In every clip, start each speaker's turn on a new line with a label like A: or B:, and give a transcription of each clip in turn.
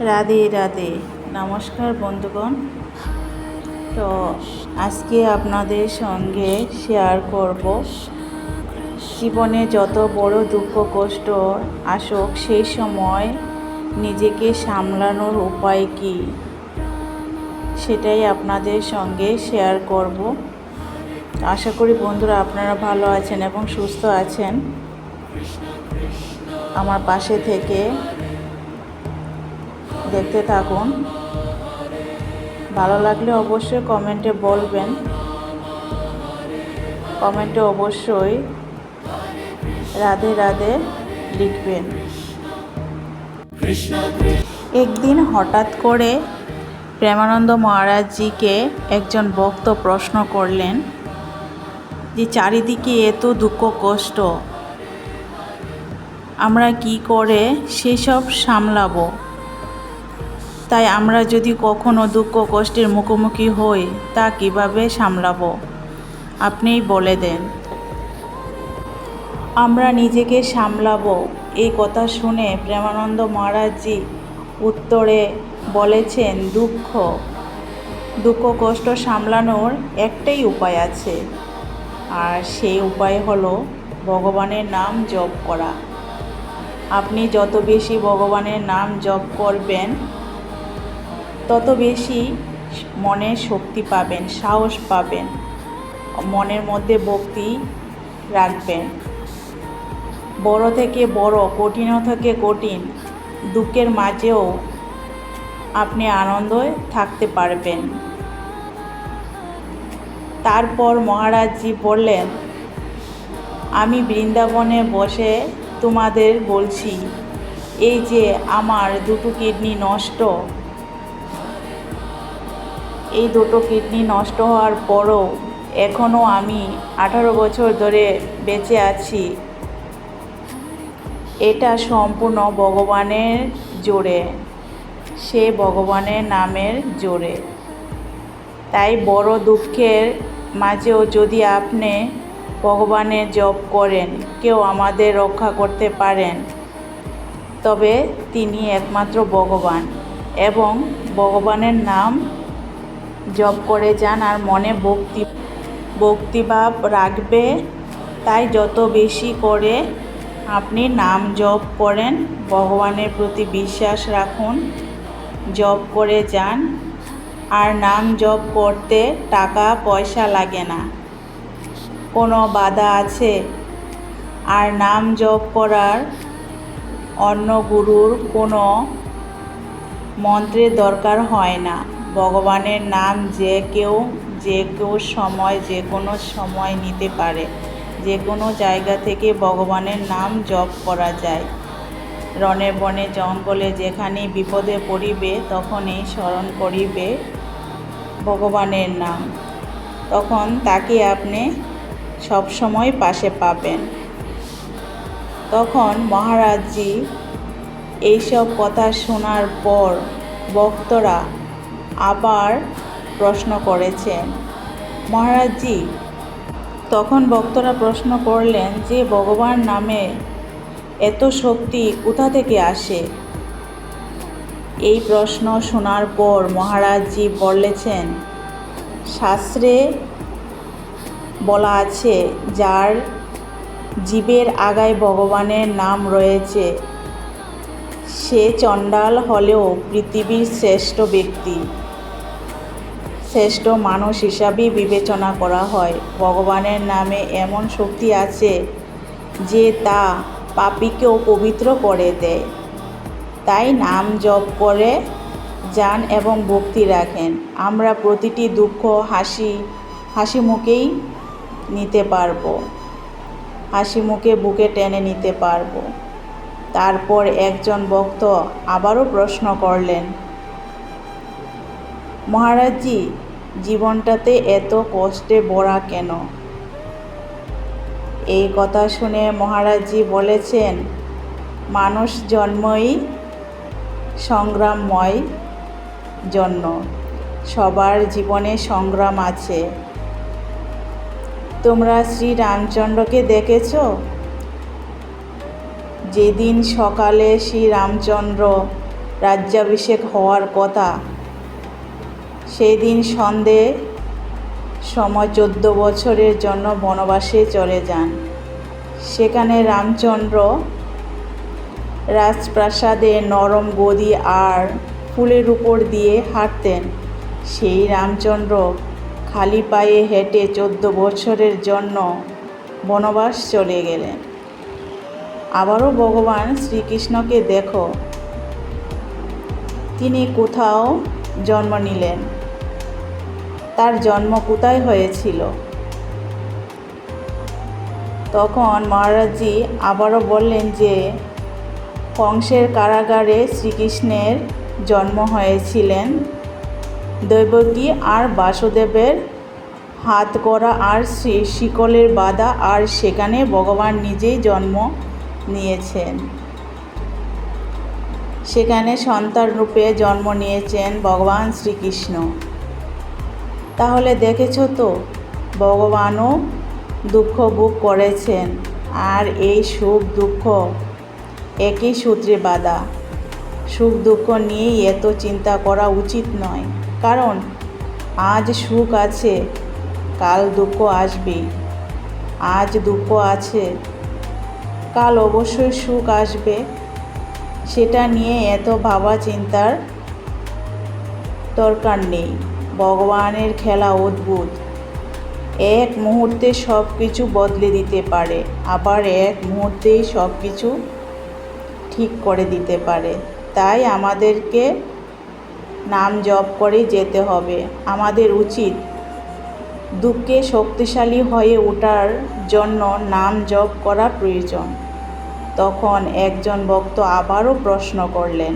A: রাধে রাধে। নমস্কার বন্ধুগণ। তো আজকে আপনাদের সঙ্গে শেয়ার করব। জীবনে যত বড় দুঃখ, কষ্ট আসুক, সেই সময় নিজেকে সামলানোর উপায় কি? সেটাই আপনাদের সঙ্গে শেয়ার করব। আশা করি বন্ধুরা আপনারা ভালো আছেন এবং সুস্থ আছেন। আমার পাশে থেকে দেখতে থাকুন। ভালো লাগলে অবশ্যই কমেন্টে বলবেন। কমেন্টে অবশ্যই রাধে রাধে লিখবেন। একদিন হঠাৎ করে প্রেমানন্দ মহারাজজিকে একজন ভক্ত প্রশ্ন করলেন যে, চারিদিকে এত দুঃখ, কষ্ট, আমরা কি করে সেসব সামলাবো? তাই আমরা যদি কখনো দুঃখ কষ্টের মুখোমুখি হই, তা কীভাবে সামলাবো? আপনিই বলে দেন। আমরা নিজেকে সামলাবো। এই কথা শুনে প্রেমানন্দ মহারাজজি উত্তরে বলেছেন, দুঃখ দুঃখ কষ্ট সামলানোর একটাই উপায় আছে। আর সেই উপায় হলো ভগবানের নাম জপ করা। আপনি যত বেশি ভগবানের নাম জপ করবেন তত বেশি মনে শক্তি পাবেন, সাহস পাবেন, মনের মধ্যে ভক্তি রাখবেন। বড় থেকে বড়, কঠিন থেকে কঠিন, দুঃখের মাঝেও আপনি আনন্দে থাকতে পারবেন। তারপর মহারাজজি বললেন, আমি বৃন্দাবনে বসে তোমাদের বলছি, এই যে আমার দুটো কিডনি নষ্ট এই দুটো কিডনি নষ্ট হওয়ার পরও এখনও আমি আঠারো বছর ধরে বেঁচে আছি। এটা সম্পূর্ণ ভগবানের জোরে, সে ভগবানের নামের জোরে। তাই বড় দুঃখের মাঝেও যদি আপনি ভগবানের জপ করেন, কেউ আমাদের রক্ষা করতে পারেন, তবে তিনি একমাত্র ভগবান এবং ভগবানের নাম জপ করে যান আর মনে ভক্তি, ভক্তিভাব রাখবে। তাই যত বেশি করে আপনি নাম জপ করেন, ভগবানের প্রতি বিশ্বাস রাখুন জব করে যান। আর নাম জপ করতে টাকা পয়সা লাগে না। কোনো বাধা আছে? আর নাম জপ করার অন্য গুরুর কোনো মন্ত্রের দরকার হয় না। ভগবানের নাম যে কেউ যে কেউ সময়, যে কোনো সময় নিতে পারে। যে কোনো জায়গা থেকে ভগবানের নাম জপ করা যায়। রনে বনে জঙ্গলে যেখানে বিপদে পড়িবে, তখনই স্মরণ করিবে ভগবানের নাম। তখন তাকে আপনি সবসময় পাশে পাবেন। তখন মহারাজজি এইসব কথা শোনার পর ভক্তরা আবার প্রশ্ন করেছেন, মহারাজজি, তখন ভক্তরা প্রশ্ন করলেন যে ভগবান নামে এত শক্তি কোথা থেকে আসে? এই প্রশ্ন শোনার পর মহারাজজি বলেছেন, শাস্ত্রে বলা আছে, যার জীবের আগায় ভগবানের নাম রয়েছে, সে চণ্ডাল হলেও পৃথিবীর শ্রেষ্ঠ ব্যক্তি। শ্রেষ্ঠ মানুষ হিসাবেই বিবেচনা করা হয়। ভগবানের নামে এমন শক্তি আছে যে তা পাপিকেও পবিত্র করে দেয়। তাই নাম জপ করে, যান এবং ভক্তি রাখেন। আমরা প্রতিটি দুঃখ, হাসি হাসি মুখেই নিতে পারব। হাসি মুখে বুকে টেনে নিতে পারব। তারপর একজন ভক্ত আবারও প্রশ্ন করলেন, মহারাজজি জীবনটাতে এত কষ্টে ভরা কেন? এই কথা শুনে মহারাজজি বলেছেন, মানুষ জন্মই সংগ্রামময় জন্য। সবার জীবনে সংগ্রাম আছে। তোমরা শ্রী রামচন্দ্রকে দেখেছ? যেদিন সকালে শ্রী রামচন্দ্র রাজ্যাভিষেক হওয়ার কথা সেই দিন সন্ধে সময় চোদ্দ বছরের জন্য বনবাসে চলে যান। সেখানে রামচন্দ্র রাজপ্রাসাদে নরম গদি আর ফুলের উপর দিয়ে হাঁটতেন। সেই রামচন্দ্র খালি পায়ে হেঁটে চোদ্দ বছরের জন্য বনবাস চলে গেলেন। আবারও ভগবান শ্রীকৃষ্ণকে দেখো, তিনি কোথাও জন্ম নিলেন। তার জন্ম কোথায় হয়েছিল? তখন মহারাজজি আবারও বললেন যে, কংসের কারাগারে শ্রীকৃষ্ণের জন্ম হয়েছিলেন। দৈবকী আর বাসুদেবের হাত করা আর শ্রী শিকলের বাধা আর সেখানে ভগবান নিজেই জন্ম নিয়েছেন। সেখানে সন্তান রূপে জন্ম নিয়েছেন ভগবান শ্রীকৃষ্ণ। তাহলে দেখেছ তো, ভগবানও দুঃখ ভোগ করেছেন আর এই সুখ দুঃখ একই সূত্রে বাধা। সুখ দুঃখ নিয়েই এত চিন্তা করা উচিত নয়, কারণ আজ সুখ আছে, কাল দুঃখ আসবে আজ দুঃখ আছে, কাল অবশ্যই সুখ আসবে, সেটা নিয়ে এত ভাবা চিন্তার দরকার নেই। ভগবানের খেলা অদ্ভুত। এক মুহূর্তে সব কিছু বদলে দিতে পারে, আবার এক মুহূর্তেই সব কিছু ঠিক করে দিতে পারে। তাই আমাদেরকে নাম জপ করে যেতে হবে। আমাদের উচিত দুঃখে শক্তিশালী হয়ে ওঠার জন্য নাম জপ করা প্রয়োজন। তখন একজন ভক্ত আবারও প্রশ্ন করলেন,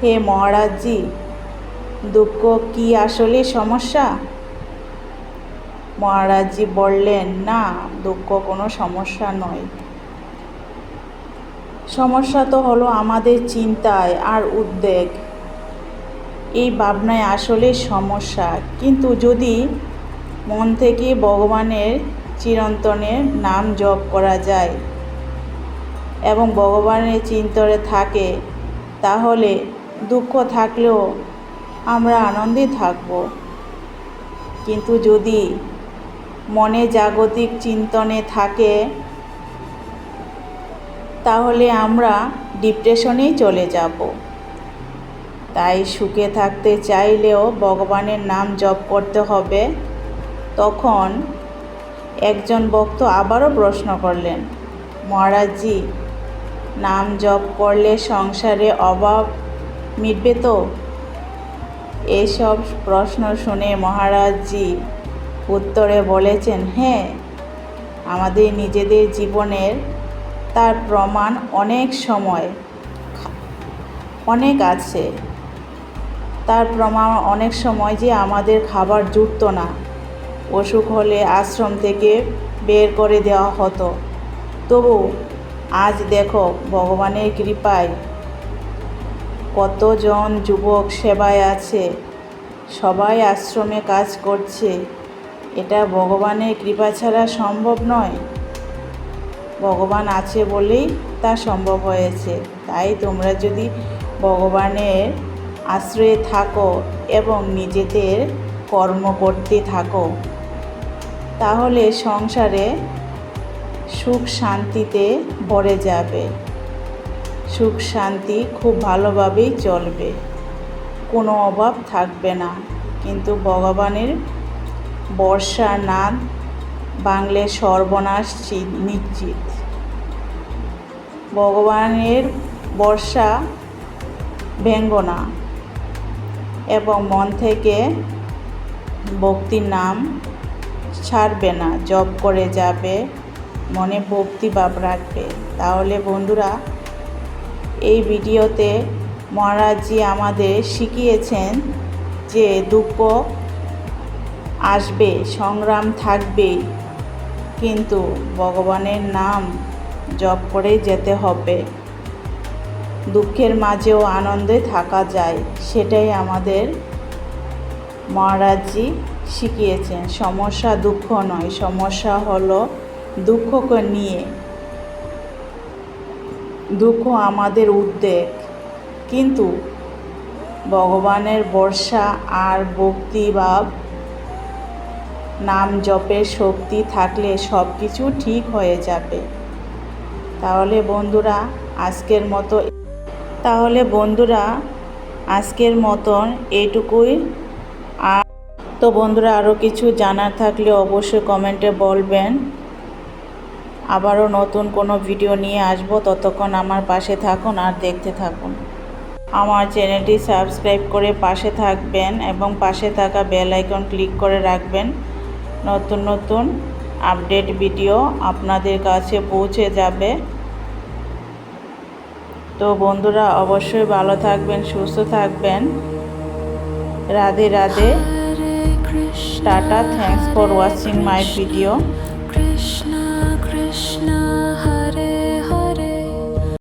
A: হে মহারাজজি দুঃখ কি আসলে সমস্যা? মহারাজজি বললেন, না, দুঃখ কোনো সমস্যা নয়। সমস্যা তো হলো আমাদের চিন্তায় আর উদ্বেগ। এই ভাবনায় আসলে সমস্যা। কিন্তু যদি মন থেকে ভগবানের চিরন্তনের নাম জপ করা যায় এবং ভগবানের চিন্তরে থাকে, তাহলে দুঃখ থাকলেও আমরা আনন্দে থাকব। কিন্তু যদি মনে জাগতিক চিন্তনে থাকে, তাহলে আমরা ডিপ্রেশনেই চলে যাব। তাই সুখে থাকতে চাইলেও ভগবানের নাম জপ করতে হবে। তখন একজন ভক্ত আবারও প্রশ্ন করলেন, মহারাজজি, নাম জপ করলে সংসারে অভাব মিটবে তো? এসব প্রশ্ন শুনে মহারাজজি উত্তরে বলেছেন হ্যাঁ আমাদের নিজেদের জীবনের তার প্রমাণ অনেক সময়, অনেক আছে। তার প্রমাণ অনেক সময় যে আমাদের খাবার জুটত না। অসুখ হলে আশ্রম থেকে বের করে দেওয়া হতো। তবু আজ দেখো, ভগবানের কৃপায় কতজন যুবক সেবায় আছে। সবাই আশ্রমে কাজ করছে। এটা ভগবানের কৃপা ছাড়া সম্ভব নয়। ভগবান আছে বলেই তা সম্ভব হয়েছে। তাই তোমরা যদি ভগবানের আশ্রয়ে থাকো এবং নিজেদের কর্ম করতে থাকো, তাহলে সংসারে সুখ শান্তিতে ভরে যাবে। সুখ শান্তি খুব ভালোভাবেই চলবে। কোনো অভাব থাকবে না। কিন্তু ভগবানের বর্ষা না বাংলে সর্বনাশ নিশ্চিত। ভগবানের বর্ষা ব্যঙ্গ না এবং মন থেকে ভক্তির নাম ছাড়বে না। জপ করে যাবে, মনে ভক্তি ভাব রাখবে। তাহলে বন্ধুরা, এই ভিডিওতে মহারাজজি আমাদের শিখিয়েছেন যে দুঃখ আসবে, সংগ্রাম থাকবে, কিন্তু ভগবানের নাম জপ করে যেতে হবে। দুঃখের মাঝেও আনন্দে থাকা যায়, সেটাই আমাদের মহারাজজি শিখিয়েছেন। সমস্যা দুঃখ নয়, সমস্যা হলো দুঃখকে নিয়ে। দুঃখ আমাদের উদ্বেগ কিন্তু ভগবানের বর্ষা আর ভক্তিভাব নাম জপের শক্তি থাকলে সব কিছু ঠিক হয়ে যাবে। তাহলে বন্ধুরা, আজকের মতো তাহলে বন্ধুরা, আজকের মতন এইটুকুই আর তো বন্ধুরা আরও কিছু জানার থাকলে অবশ্যই কমেন্টে বলবেন। আবারও নতুন কোনো ভিডিও নিয়ে আসব। ততক্ষণ আমার পাশে থাকুন আর দেখতে থাকুন। আমার চ্যানেলটি সাবস্ক্রাইব করে পাশে থাকবেন এবং পাশে থাকা বেল আইকন ক্লিক করে রাখবেন। নতুন নতুন আপডেট ভিডিও আপনাদের কাছে পৌঁছে যাবে। তো বন্ধুরা অবশ্যই ভালো থাকবেন সুস্থ থাকবেন। Radhe Radhe.
B: Tata
A: thanks for watching my video